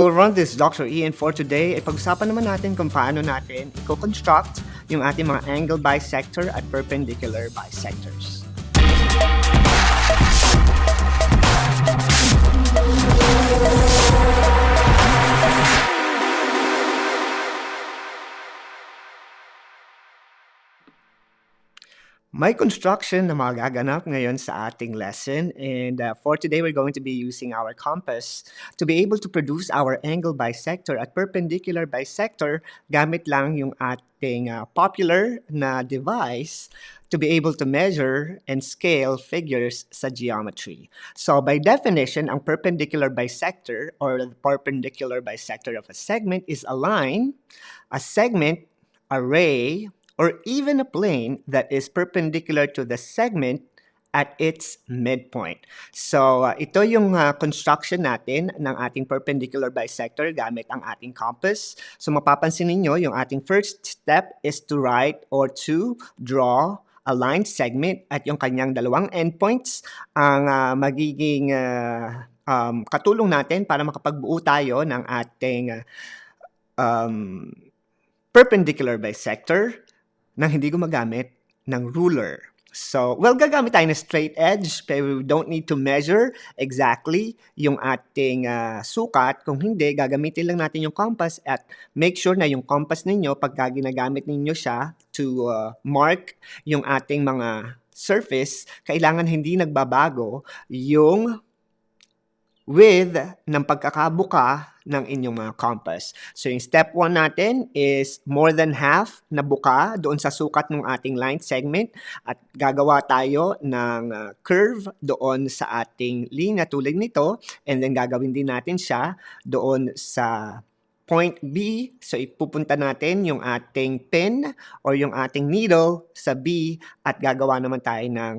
We'll run this Dr. Ian for today. Ay pag-usapan naman natin kung paano natin i-construct yung ating mga angle bisector at perpendicular bisectors. May construction na magaganap ngayon sa ating lesson and uh, for today we're going to be using our compass to be able to produce our angle bisector at perpendicular bisector gamit lang yung ating uh, popular na device to be able to measure and scale figures sa geometry. So by definition, ang perpendicular bisector or the perpendicular bisector of a segment is a line, a segment, a ray, or even a plane that is perpendicular to the segment at its midpoint. So, uh, ito yung uh, construction natin ng ating perpendicular bisector gamit ang ating compass. So, mapapansin ninyo, yung ating first step is to write or to draw a line segment at yung kanyang dalawang endpoints ang uh, magiging uh, um, katulong natin para makapagbuo tayo ng ating uh, um, perpendicular bisector nang hindi gumagamit ng ruler. So, well, gagamit tayo ng straight edge, pero we don't need to measure exactly yung ating uh, sukat. Kung hindi, gagamitin lang natin yung compass at make sure na yung compass ninyo, pagka ginagamit ninyo siya to uh, mark yung ating mga surface, kailangan hindi nagbabago yung width ng pagkakabuka ng inyong mga compass. So yung step 1 natin is more than half na buka doon sa sukat ng ating line segment at gagawa tayo ng uh, curve doon sa ating linya tulad nito and then gagawin din natin siya doon sa point B, so ipupunta natin yung ating pin or yung ating needle sa B at gagawa naman tayo ng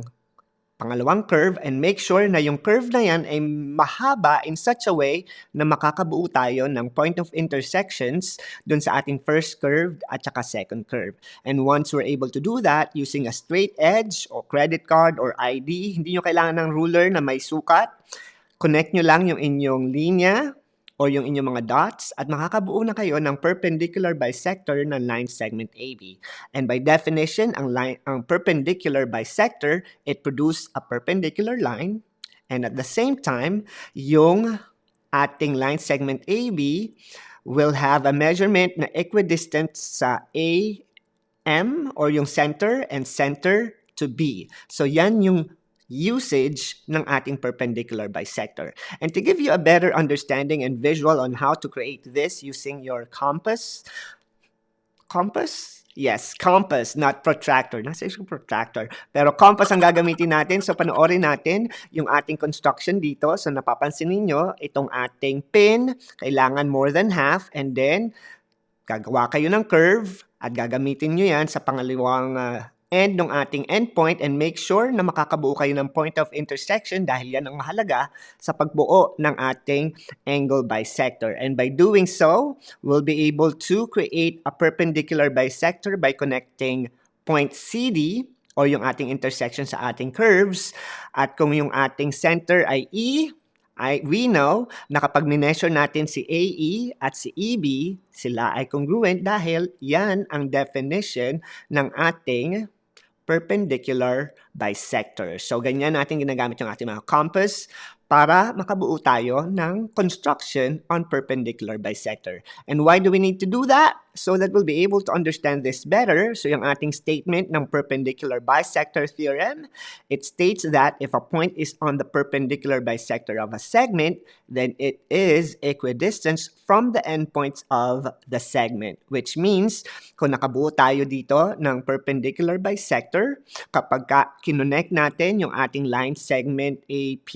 pangalawang curve and make sure na yung curve na yan ay mahaba in such a way na makakabuo tayo ng point of intersections dun sa ating first curve at saka second curve. And once we're able to do that using a straight edge or credit card or ID, hindi nyo kailangan ng ruler na may sukat. Connect nyo lang yung inyong linya or yung inyong mga dots at makakabuo na kayo ng perpendicular bisector ng line segment AB. And by definition, ang, line, ang perpendicular bisector, it produce a perpendicular line and at the same time, yung ating line segment AB will have a measurement na equidistant sa AM or yung center and center to B. So yan yung usage ng ating perpendicular bisector. And to give you a better understanding and visual on how to create this using your compass, compass? Yes, compass, not protractor. Nasa yung protractor. Pero compass ang gagamitin natin. So, panoorin natin yung ating construction dito. So, napapansin ninyo, itong ating pin, kailangan more than half. And then, gagawa kayo ng curve at gagamitin nyo yan sa pangalawang uh, end ng ating endpoint and make sure na makakabuo kayo ng point of intersection dahil yan ang mahalaga sa pagbuo ng ating angle bisector. And by doing so, we'll be able to create a perpendicular bisector by connecting point CD or yung ating intersection sa ating curves. At kung yung ating center ay E, I, we know na kapag mineasure natin si AE at si EB, sila ay congruent dahil yan ang definition ng ating perpendicular bisector. So, ganyan natin ginagamit yung ating mga compass para makabuo tayo ng construction on perpendicular bisector. And why do we need to do that? So that we'll be able to understand this better. So yung ating statement ng perpendicular bisector theorem, it states that if a point is on the perpendicular bisector of a segment, then it is equidistant from the endpoints of the segment. Which means, kung nakabuo tayo dito ng perpendicular bisector, kapag ka kinonect natin yung ating line segment AP,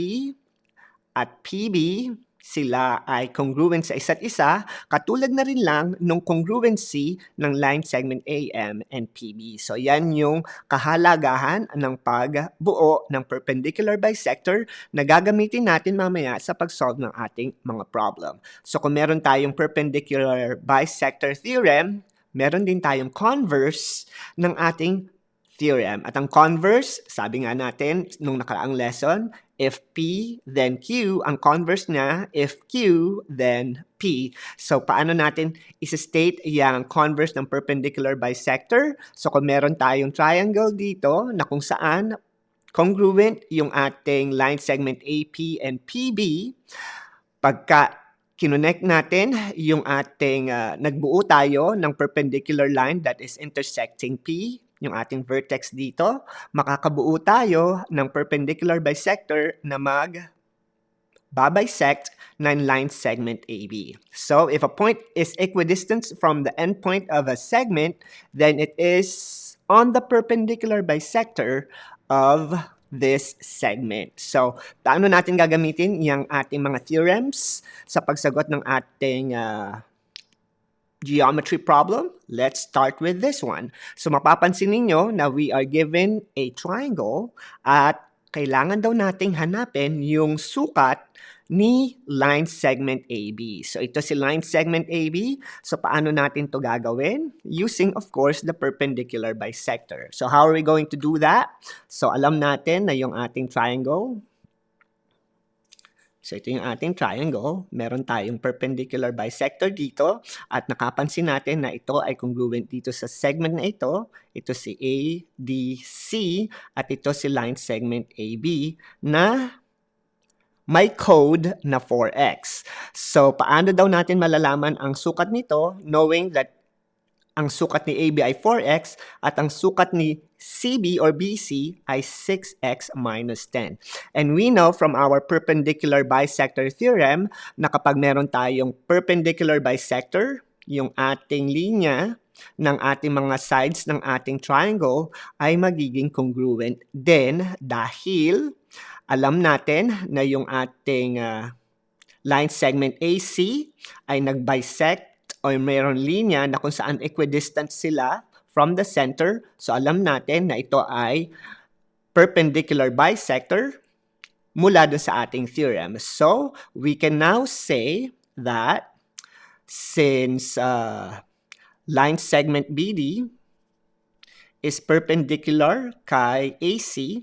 at PB, sila ay congruent sa isa't isa, katulad na rin lang nung congruency ng line segment AM and PB. So yan yung kahalagahan ng pagbuo ng perpendicular bisector na gagamitin natin mamaya sa pag-solve ng ating mga problem. So kung meron tayong perpendicular bisector theorem, meron din tayong converse ng ating theorem. At ang converse, sabi nga natin nung nakaraang lesson, if P, then Q. Ang converse niya, if Q, then P. So, paano natin isa-state yung converse ng perpendicular bisector? So, kung meron tayong triangle dito na kung saan congruent yung ating line segment AP and PB, pagka kinonect natin yung ating uh, nagbuo tayo ng perpendicular line that is intersecting P, yung ating vertex dito, makakabuo tayo ng perpendicular bisector na mag babisect ng line segment AB. So, if a point is equidistant from the endpoint of a segment, then it is on the perpendicular bisector of this segment. So, paano natin gagamitin yung ating mga theorems sa pagsagot ng ating uh, geometry problem? Let's start with this one. So, mapapansin ninyo na we are given a triangle at kailangan daw nating hanapin yung sukat ni line segment AB. So ito si line segment AB. So paano natin to gagawin? Using of course the perpendicular bisector. So how are we going to do that? So alam natin na yung ating triangle. So ito yung ating triangle. Meron tayong perpendicular bisector dito at nakapansin natin na ito ay congruent dito sa segment na ito. Ito si ADC at ito si line segment AB na may code na 4x. So, paano daw natin malalaman ang sukat nito knowing that ang sukat ni AB ay 4x at ang sukat ni CB or BC ay 6x minus 10. And we know from our perpendicular bisector theorem na kapag meron tayong perpendicular bisector, yung ating linya ng ating mga sides ng ating triangle ay magiging congruent din dahil alam natin na yung ating uh, line segment AC ay nag-bisect o mayroon linya na kung saan equidistant sila from the center. So alam natin na ito ay perpendicular bisector mula dun sa ating theorem. So we can now say that since uh, line segment BD is perpendicular kay AC,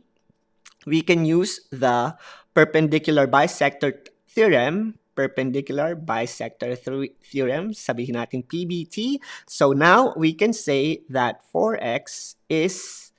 we can use the perpendicular bisector theorem, perpendicular bisector theorem, sabihin natin PBT. So now we can say that 4x is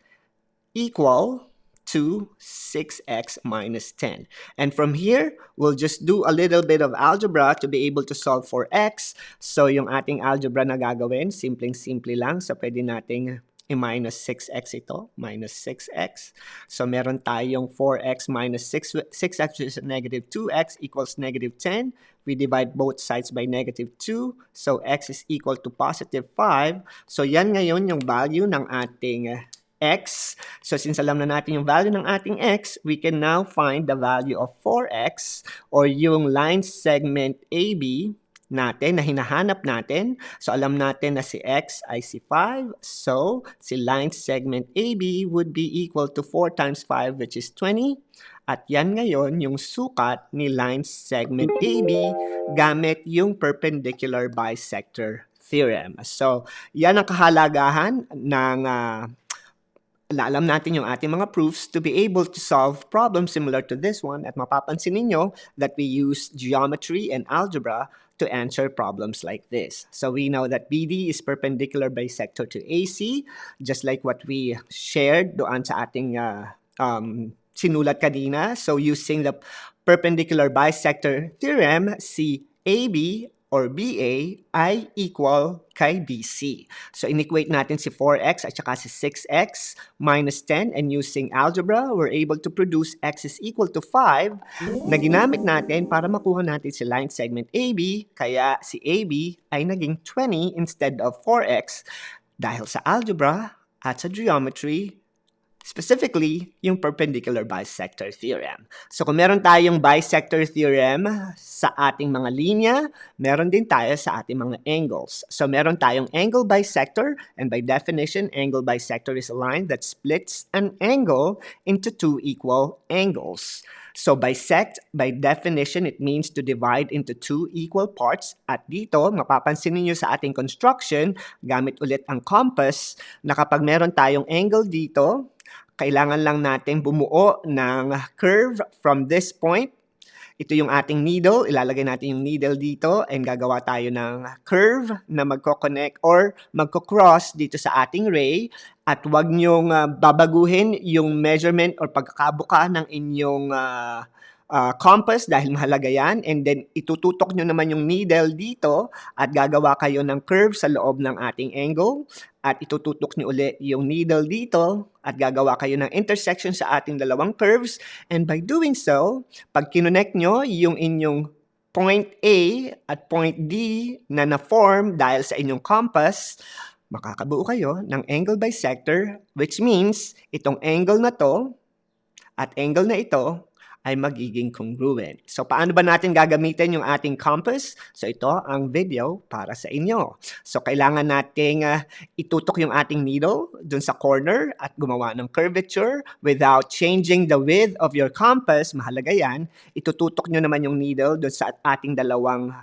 equal to 6x minus 10. And from here, we'll just do a little bit of algebra to be able to solve for x. So yung ating algebra na gagawin, simpleng-simple lang. So pwede nating i-minus 6x ito, minus 6x. So meron tayong 4x minus 6, 6x is negative 2x equals negative 10. We divide both sides by negative 2. So x is equal to positive 5. So yan ngayon yung value ng ating x. So since alam na natin yung value ng ating x, we can now find the value of 4x or yung line segment AB natin na hinahanap natin. So alam natin na si x ay si 5. So si line segment AB would be equal to 4 times 5 which is 20. At yan ngayon yung sukat ni line segment AB gamit yung perpendicular bisector theorem. So yan ang kahalagahan ng uh, na alam natin yung ating mga proofs to be able to solve problems similar to this one at mapapansin ninyo that we use geometry and algebra to answer problems like this. So we know that BD is perpendicular bisector to AC, just like what we shared doon sa ating uh, um, sinulat kanina. So using the perpendicular bisector theorem, si AB or BA ay equal kay BC. So, inequate natin si 4x at saka si 6x minus 10 and using algebra, we're able to produce x is equal to 5 na ginamit natin para makuha natin si line segment AB, kaya si AB ay naging 20 instead of 4x dahil sa algebra at sa geometry, Specifically, yung perpendicular bisector theorem. So kung meron tayong bisector theorem sa ating mga linya, meron din tayo sa ating mga angles. So meron tayong angle bisector, and by definition, angle bisector is a line that splits an angle into two equal angles. So bisect, by definition, it means to divide into two equal parts. At dito, mapapansin niyo sa ating construction, gamit ulit ang compass, na kapag meron tayong angle dito, kailangan lang natin bumuo ng curve from this point. Ito yung ating needle. Ilalagay natin yung needle dito and gagawa tayo ng curve na magko-connect or magko-cross dito sa ating ray. At wag niyong ah, babaguhin yung measurement or pagkakabuka ng inyong ah, ah, compass dahil mahalaga yan. And then itututok nyo naman yung needle dito at gagawa kayo ng curve sa loob ng ating angle. At itututok nyo uli yung needle dito at gagawa kayo ng intersection sa ating dalawang curves. And by doing so, pag kinonect nyo yung inyong point A at point D na na-form dahil sa inyong compass, makakabuo kayo ng angle bisector which means itong angle na to at angle na ito ay magiging congruent. So paano ba natin gagamitin yung ating compass? So ito ang video para sa inyo. So kailangan nating ah, itutok yung ating needle dun sa corner at gumawa ng curvature without changing the width of your compass. Mahalaga yan. Itututok nyo naman yung needle dun sa ating dalawang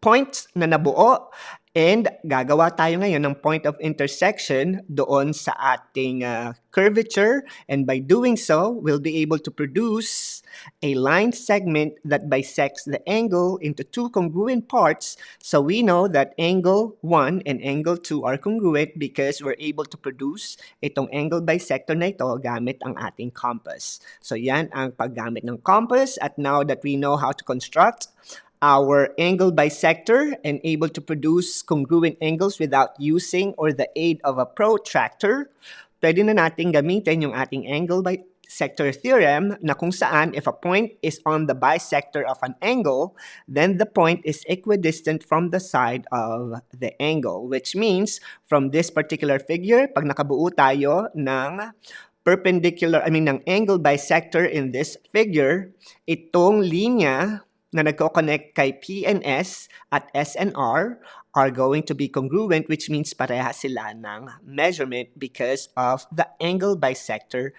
points na nabuo and gagawa tayo ngayon ng point of intersection doon sa ating ah, curvature. And by doing so, we'll be able to produce a line segment that bisects the angle into two congruent parts. So we know that angle 1 and angle 2 are congruent because we're able to produce itong angle bisector na ito gamit ang ating compass. So yan ang paggamit ng compass. At now that we know how to construct our angle bisector and able to produce congruent angles without using or the aid of a protractor, pwede na natin gamitin yung ating angle bisector theorem na kung saan if a point is on the bisector of an angle, then the point is equidistant from the side of the angle, which means from this particular figure, pag nakabuo tayo ng perpendicular, I mean, ng angle bisector in this figure, itong linya na nagko-connect kay P and S at S and R are going to be congruent which means pareha sila ng measurement because of the angle bisector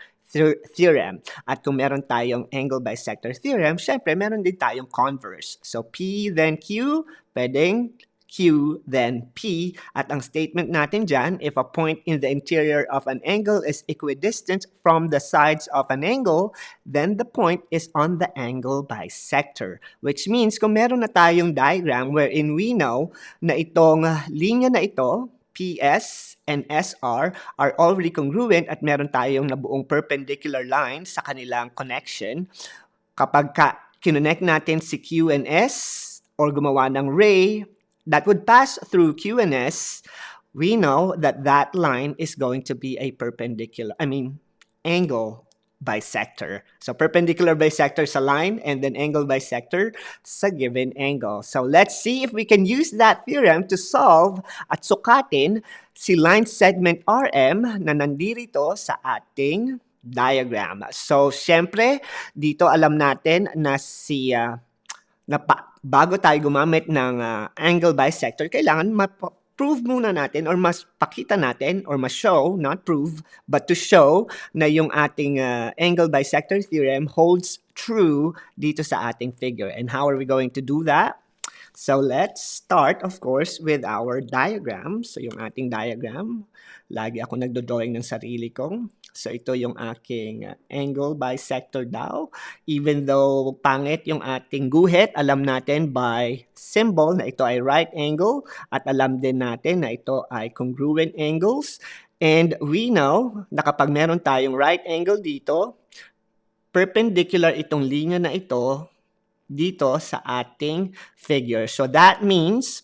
theorem. At kung meron tayong angle bisector theorem, syempre meron din tayong converse. So P then Q, pwedeng Q, then P. At ang statement natin dyan, if a point in the interior of an angle is equidistant from the sides of an angle, then the point is on the angle bisector. Which means, kung meron na tayong diagram wherein we know na itong uh, linya na ito, PS and SR are already congruent at meron tayong nabuong perpendicular line sa kanilang connection. Kapag ka kinonect natin si Q and S or gumawa ng ray, that would pass through Q and S, we know that that line is going to be a perpendicular, I mean, angle bisector. So perpendicular bisector sa line and then angle bisector sa given angle. So let's see if we can use that theorem to solve at sukatin si line segment RM na nandirito sa ating diagram. So syempre, dito alam natin na si ah, na pa, bago tayo gumamit ng ah, angle bisector, kailangan ma-prove muna natin or mas pakita natin or ma-show, not prove, but to show na yung ating ah, angle bisector theorem holds true dito sa ating figure. And how are we going to do that? So let's start, of course, with our diagram. So yung ating diagram, lagi ako nagdo-drawing ng sarili ko. So ito yung aking uh, angle bisector daw. Even though pangit yung ating guhit, alam natin by symbol na ito ay right angle at alam din natin na ito ay congruent angles. And we know na kapag meron tayong right angle dito, perpendicular itong linya na ito dito sa ating figure. So that means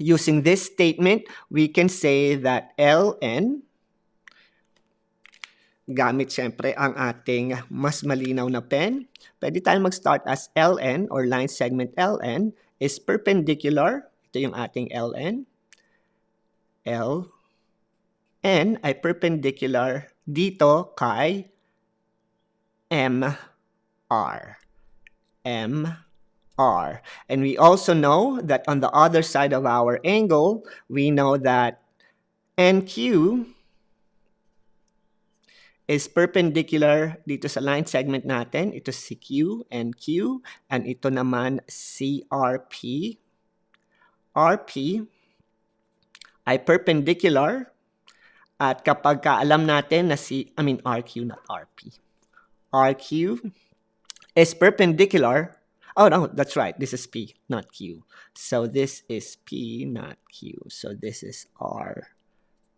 using this statement, we can say that ln gamit siyempre ang ating mas malinaw na pen. Pwede tayong mag-start as LN or line segment LN is perpendicular. Ito yung ating LN. L. N ay perpendicular dito kay M R. M R. And we also know that on the other side of our angle, we know that NQ is perpendicular dito sa line segment natin. Ito si Q and Q. And ito naman si RP. RP ay perpendicular At kapag ka alam natin na si, I mean RQ, not RP. RQ is perpendicular. Oh no, that's right. This is P, not Q. So this is P, not Q. So this is R.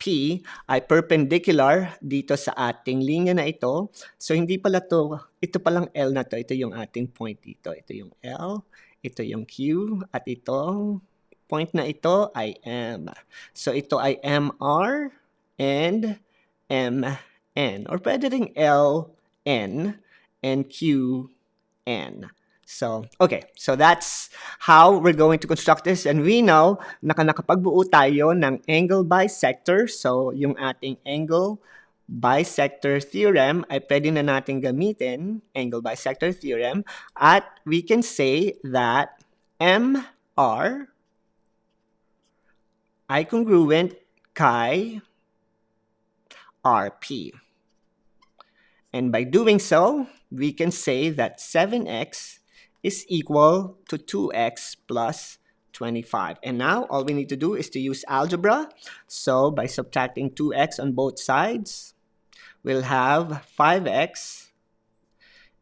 P ay perpendicular dito sa ating linya na ito. So hindi pala to, ito palang L na to, ito yung ating point dito. Ito yung L, ito yung Q, at itong point na ito ay M. So ito ay MR and MN. Or pwede ring LN and QN. So, okay. So that's how we're going to construct this. And we know na nakapagbuo tayo ng angle bisector. So, yung ating angle bisector theorem ay pwede na natin gamitin, angle bisector theorem, at we can say that MR ay congruent kay RP. And by doing so, we can say that 7x is equal to 2x plus 25. And now all we need to do is to use algebra. So by subtracting 2x on both sides, we'll have 5x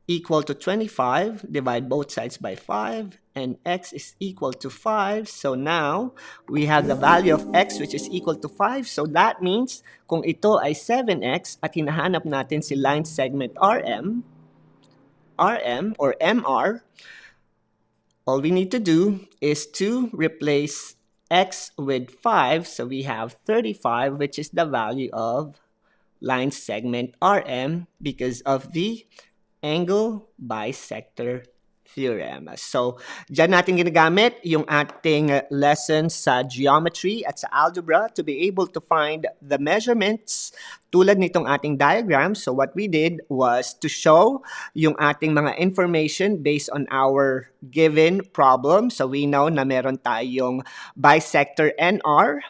equal to 25. Divide both sides by 5 and x is equal to 5. So now we have the value of x which is equal to 5. So that means kung ito ay 7x at hinahanap natin si line segment RM, RM or MR, all we need to do is to replace x with 5. So we have 35, which is the value of line segment RM because of the angle bisector theorem. So, dyan natin ginagamit yung ating lessons sa geometry at sa algebra to be able to find the measurements tulad nitong ating diagram. So, what we did was to show yung ating mga information based on our given problem. So, we know na meron tayong bisector NR,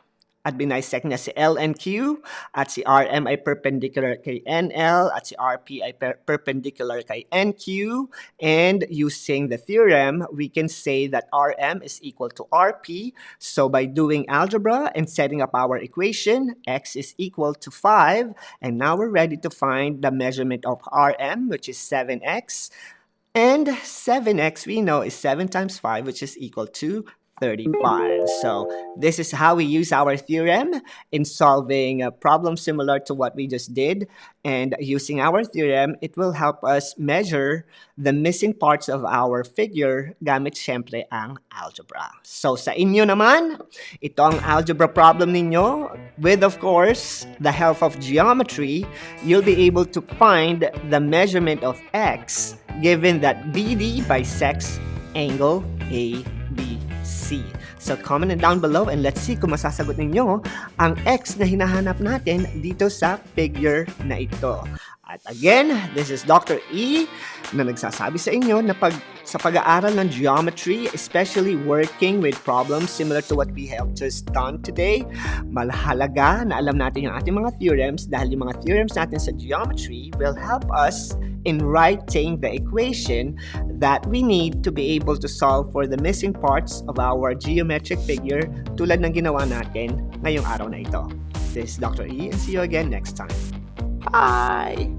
at binisect niya si L and Q at si RM ay perpendicular kay NL at si RP ay per- perpendicular kay NQ and using the theorem we can say that RM is equal to RP so by doing algebra and setting up our equation x is equal to 5 and now we're ready to find the measurement of RM which is 7x and 7x we know is 7 times 5 which is equal to 35. So this is how we use our theorem in solving a problem similar to what we just did. And using our theorem, it will help us measure the missing parts of our figure gamit syempre ang algebra. So sa inyo naman, itong algebra problem ninyo. With of course, the help of geometry, you'll be able to find the measurement of x given that BD bisects angle ABC. So comment it down below and let's see kung masasagot ninyo ang X na hinahanap natin dito sa figure na ito. At again, this is Dr. E na nagsasabi sa inyo na pag, sa pag-aaral ng geometry, especially working with problems similar to what we have just done today, malahalaga na alam natin yung ating mga theorems dahil yung mga theorems natin sa geometry will help us in writing the equation that we need to be able to solve for the missing parts of our geometric figure tulad ng ginawa natin ngayong araw na ito. This is Dr. E and see you again next time. Bye!